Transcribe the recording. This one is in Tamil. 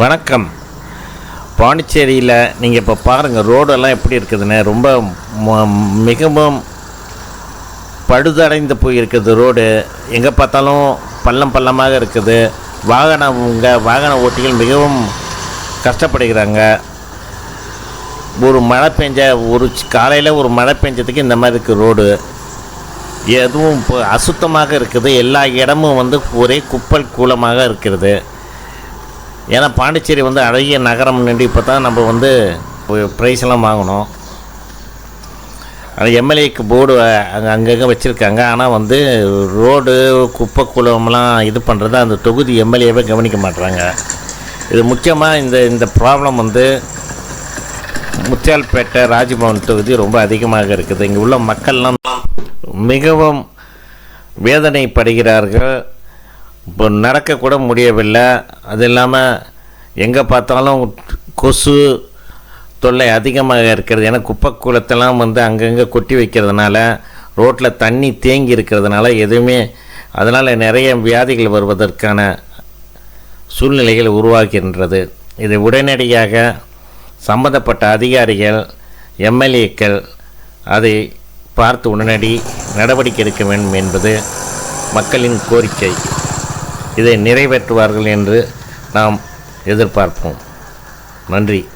வணக்கம். பாண்டிச்சேரியில் நீங்கள் இப்போ பாருங்கள் ரோடெல்லாம் எப்படி இருக்குதுன்னு ரொம்ப மிகவும் பழுதடைந்து போயிருக்குது ரோடு. எங்கே பார்த்தாலும் பள்ளம் பள்ளமாக இருக்குது. வாகனங்க வாகன ஓட்டிகள் மிகவும் கஷ்டப்படுகிறாங்க. ஒரு மழை பெஞ்ச ஒரு காலையில் ஒரு மழை பெஞ்சதுக்கு இந்த மாதிரி இருக்குது ரோடு. எதுவும் இப்போ அசுத்தமாக இருக்குது. எல்லா இடமும் வந்து ஒரே குப்பல் கூலமாக இருக்கிறது. ஏன்னா பாண்டிச்சேரி வந்து அழகிய நகரம் நின்று இப்போ தான் நம்ம வந்து ப்ரைஸ்லாம் வாங்கணும் அது எம்எல்ஏக்கு போர்டு அங்கே அங்கங்கே வச்சுருக்காங்க. ஆனால் வந்து ரோடு குப்பை குளம்லாம் இது பண்ணுறது அந்த தொகுதி எம்எல்ஏவே கவனிக்க மாட்றாங்க. இது முக்கியமாக இந்த இந்த ப்ராப்ளம் வந்து முத்தியால்பேட்டை ராஜ்பவன் தொகுதி ரொம்ப அதிகமாக இருக்குது. இங்கே உள்ள மக்கள்லாம் மிகவும் வேதனைப்படுகிறார்கள். இப்போ நடக்கக்கூட முடியவில்லை. அது இல்லாமல் எங்கே பார்த்தாலும் கொசு தொல்லை அதிகமாக இருக்கிறது. ஏன்னா குப்பை குளத்தெல்லாம் வந்து அங்கங்கே கொட்டி வைக்கிறதுனால ரோட்டில் தண்ணி தேங்கி இருக்கிறதுனால எதுவுமே அதனால் நிறைய வியாதிகள் வருவதற்கான சூழ்நிலைகள் உருவாகின்றது. இதை உடனடியாக சம்பந்தப்பட்ட அதிகாரிகள் எம்எல்ஏக்கள் அதை பார்த்து உடனடி நடவடிக்கை எடுக்க வேண்டும் என்பது மக்களின் கோரிக்கை. இதை நிறைவேற்றுவார்கள் என்று நாம் எதிர்பார்ப்போம். நன்றி.